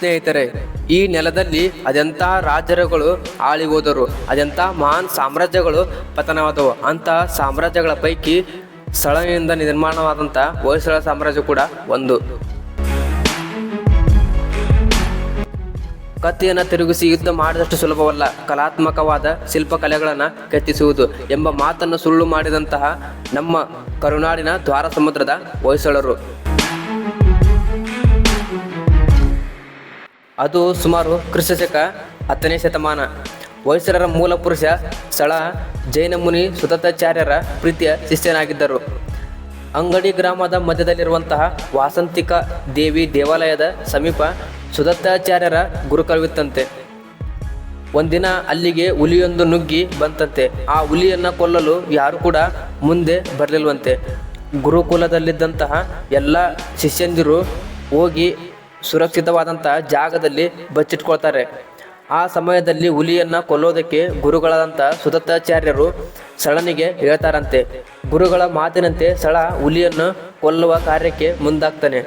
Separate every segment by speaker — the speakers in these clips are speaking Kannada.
Speaker 1: ಸ್ನೇಹಿತರೆ, ಈ ನೆಲದಲ್ಲಿ ಅದೆಂಥ ರಾಜರುಗಳು ಆಳಿ ಹೋದರು ಅದೆಂಥ ಮಹಾನ್ ಸಾಮ್ರಾಜ್ಯಗಳು ಪತನವಾದವು. ಅಂತಹ ಸಾಮ್ರಾಜ್ಯಗಳ ಪೈಕಿ ಸ್ಥಳದಿಂದ ನಿರ್ಮಾಣವಾದಂಥ ಹೊಯ್ಸಳ ಸಾಮ್ರಾಜ್ಯ ಕೂಡ ಒಂದು. ಕತ್ತಿಯನ್ನು ತಿರುಗಿಸಿ ಯುದ್ಧ ಮಾಡಿದಷ್ಟು ಸುಲಭವಲ್ಲ, ಕಲಾತ್ಮಕವಾದ ಶಿಲ್ಪಕಲೆಗಳನ್ನು ಕೆತ್ತಿಸುವುದು ಎಂಬ ಮಾತನ್ನು ಸುಳ್ಳು ಮಾಡಿದಂತಹ ನಮ್ಮ ಕರುನಾಡಿನ ದ್ವಾರ ಸಮುದ್ರದ ಹೊಯ್ಸಳರು ಅದು ಸುಮಾರು ಕ್ರಿಸ್ತಶಕ ಹತ್ತನೇ ಶತಮಾನ. ಹೊಯ್ಸಳರ ಮೂಲ ಪುರುಷ ಸ್ಥಳ ಜೈನ ಮುನಿ ಸುತತಾಚಾರ್ಯರ ಪ್ರೀತಿಯ ಶಿಷ್ಯನಾಗಿದ್ದರು. ಅಂಗಡಿ ಗ್ರಾಮದ ಮಧ್ಯದಲ್ಲಿರುವಂತಹ ವಾಸಂತಿಕ ದೇವಿ ದೇವಾಲಯದ ಸಮೀಪ ಸುದತ್ತಾಚಾರ್ಯರ ಗುರುಕವಿತ್ತಂತೆ ಒಂದಿನ ಅಲ್ಲಿಗೆ ಹುಲಿಯೊಂದು ನುಗ್ಗಿ ಬಂತಂತೆ. ಆ ಹುಲಿಯನ್ನು ಕೊಲ್ಲಲು ಯಾರು ಕೂಡ ಮುಂದೆ ಬರಲಿಲ್ವಂತೆ. ಗುರುಕುಲದಲ್ಲಿದ್ದಂತಹ ಎಲ್ಲ ಶಿಷ್ಯಂದಿರು ಹೋಗಿ ಸುರಕ್ಷಿತವಾದಂತಹ ಜಾಗದಲ್ಲಿ ಬಚ್ಚಿಟ್ಕೊಳ್ತಾರೆ. ಆ ಸಮಯದಲ್ಲಿ ಹುಲಿಯನ್ನು ಕೊಲ್ಲೋದಕ್ಕೆ ಗುರುಗಳಾದಂಥ ಸುದತ್ತಾಚಾರ್ಯರು ಸಳನಿಗೆ ಹೇಳ್ತಾರಂತೆ, ಗುರುಗಳ ಮಾತಿನಂತೆ ಸಳ ಹುಲಿಯನ್ನು ಕೊಲ್ಲುವ ಕಾರ್ಯಕ್ಕೆ ಮುಂದಾಗ್ತಾನೆ.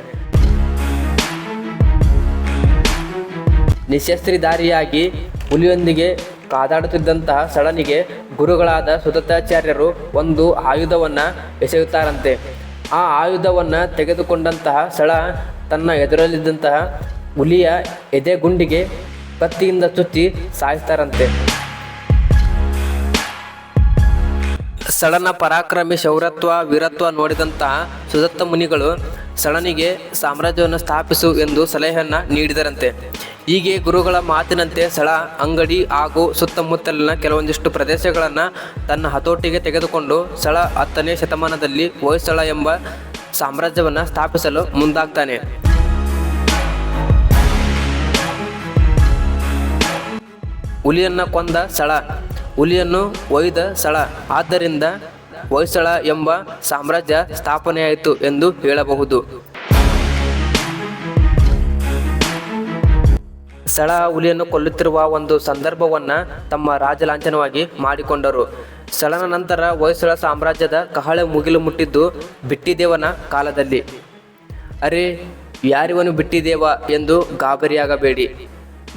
Speaker 1: ನಿಶಸ್ತ್ರಿಧಾರಿಯಾಗಿ ಹುಲಿಯೊಂದಿಗೆ ಕಾದಾಡುತ್ತಿದ್ದಂತಹ ಸಳನಿಗೆ ಗುರುಗಳಾದ ಸುದತ್ತಾಚಾರ್ಯರು ಒಂದು ಆಯುಧವನ್ನು ಎಸೆಯುತ್ತಾರಂತೆ. ಆ ಆಯುಧವನ್ನು ತೆಗೆದುಕೊಂಡಂತಹ ಸಳ ತನ್ನ ಎದುರಲ್ಲಿದ್ದಂತಹ ಹುಲಿಯ ಎದೆಗುಂಡಿಗೆ ಕತ್ತಿಯಿಂದ ಚುಚ್ಚಿ ಸಾಯಿಸ್ತಾರಂತೆ. ಸಳನ ಪರಾಕ್ರಮಿ, ಶೌರತ್ವ, ವೀರತ್ವ ನೋಡಿದಂತಹ ಸುದತ್ತ ಮುನಿಗಳು ಸಳನಿಗೆ ಸಾಮ್ರಾಜ್ಯವನ್ನು ಸ್ಥಾಪಿಸು ಎಂದು ಸಲಹೆಯನ್ನು ನೀಡಿದರಂತೆ. ಹೀಗೆ ಗುರುಗಳ ಮಾತಿನಂತೆ ಸಳ, ಅಂಗಡಿ ಹಾಗೂ ಸುತ್ತಮುತ್ತಲಿನ ಕೆಲವೊಂದಿಷ್ಟು ಪ್ರದೇಶಗಳನ್ನು ತನ್ನ ಹತೋಟಿಗೆ ತೆಗೆದುಕೊಂಡು ಸಳ ಹತ್ತನೇ ಶತಮಾನದಲ್ಲಿ ಹೊಯ್ಸಳ ಎಂಬ ಸಾಮ್ರಾಜ್ಯವನ್ನು ಸ್ಥಾಪಿಸಲು ಮುಂದಾಗ್ತಾನೆ. ಹುಲಿಯನ್ನು ಕೊಂದ ಸಳ. ಹುಲಿಯನ್ನು ಒಯ್ದ ಸಳ. ಆದ್ದರಿಂದ ಹೊಯ್ಸಳ ಎಂಬ ಸಾಮ್ರಾಜ್ಯ ಸ್ಥಾಪನೆಯಾಯಿತು ಎಂದು ಹೇಳಬಹುದು. ಸಳ ಹುಲಿಯನ್ನು ಕೊಲ್ಲುತ್ತಿರುವ ಒಂದು ಸಂದರ್ಭವನ್ನು ತಮ್ಮ ರಾಜಲಾಂಛನವಾಗಿ ಮಾಡಿಕೊಂಡರು. ಸಳನ ನಂತರ ಹೊಯ್ಸಳ ಸಾಮ್ರಾಜ್ಯದ ಕಹಳೆ ಮುಗಿಲು ಮುಟ್ಟಿದ್ದು ಬಿಟ್ಟಿದೇವನ ಕಾಲದಲ್ಲಿ. ಅರೆ, ಯಾರಿವನು ಬಿಟ್ಟಿದೇವ ಎಂದು ಗಾಬರಿಯಾಗಬೇಡಿ.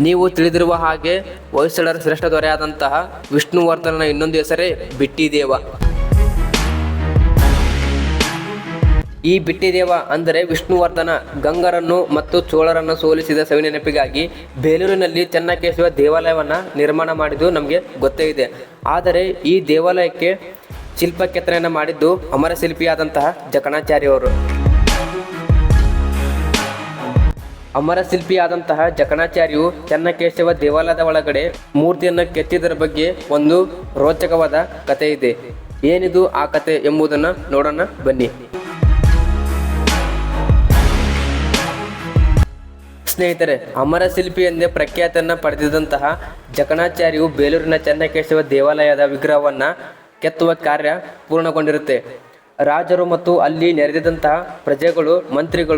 Speaker 1: ನೀವು ತಿಳಿದಿರುವ ಹಾಗೆ ಹೊಯ್ಸಳರ ಶ್ರೇಷ್ಠ ದೊರೆಯಾದಂತಹ ವಿಷ್ಣುವರ್ಧನನ ಇನ್ನೊಂದು ಹೆಸರೇ ಬಿಟ್ಟಿದೇವ. ಈ ಬಿಟ್ಟಿದೇವ ಅಂದರೆ ವಿಷ್ಣುವರ್ಧನ, ಗಂಗರನ್ನು ಮತ್ತು ಚೋಳರನ್ನು ಸೋಲಿಸಿದ ಸವಿನೆನಪಿಗಾಗಿ ಬೇಲೂರಿನಲ್ಲಿ ಚೆನ್ನಕೇಶವ ದೇವಾಲಯವನ್ನು ನಿರ್ಮಾಣ ಮಾಡಿದ್ದು ನಮಗೆ ಗೊತ್ತೇ ಇದೆ. ಆದರೆ ಈ ದೇವಾಲಯಕ್ಕೆ ಶಿಲ್ಪ ಕೆತ್ತನೆಯನ್ನು ಮಾಡಿದ್ದು ಅಮರ ಶಿಲ್ಪಿಯಾದಂತಹ ಜಕಣಾಚಾರ್ಯವರು. ಅಮರ ಶಿಲ್ಪಿಯಾದಂತಹ ಜಕಣಾಚಾರ್ಯು ಚೆನ್ನಕೇಶವ ದೇವಾಲಯದ ಒಳಗಡೆ ಮೂರ್ತಿಯನ್ನು ಕೆತ್ತಿದರ ಬಗ್ಗೆ ಒಂದು ರೋಚಕವಾದ ಕಥೆ ಇದೆ ಏನಿದು ಆ ಕತೆ ಎಂಬುದನ್ನು ನೋಡೋಣ ಬನ್ನಿ. ಸ್ನೇಹಿತರೆ, ಅಮರ ಶಿಲ್ಪಿ ಎಂದೇ ಪ್ರಖ್ಯಾತನ ಪಡೆದಿದ್ದಂತಹ ಜಕಣಾಚಾರ್ಯು ಬೇಲೂರಿನ ಚೆನ್ನಕೇಶವ ದೇವಾಲಯದ ವಿಗ್ರಹವನ್ನ ಕೆತ್ತುವ ಕಾರ್ಯ ಪೂರ್ಣಗೊಂಡಿರುತ್ತೆ. ರಾಜರು ಮತ್ತು ಅಲ್ಲಿ ನೆರೆದಿದ್ದಂತಹ ಪ್ರಜೆಗಳು, ಮಂತ್ರಿಗಳು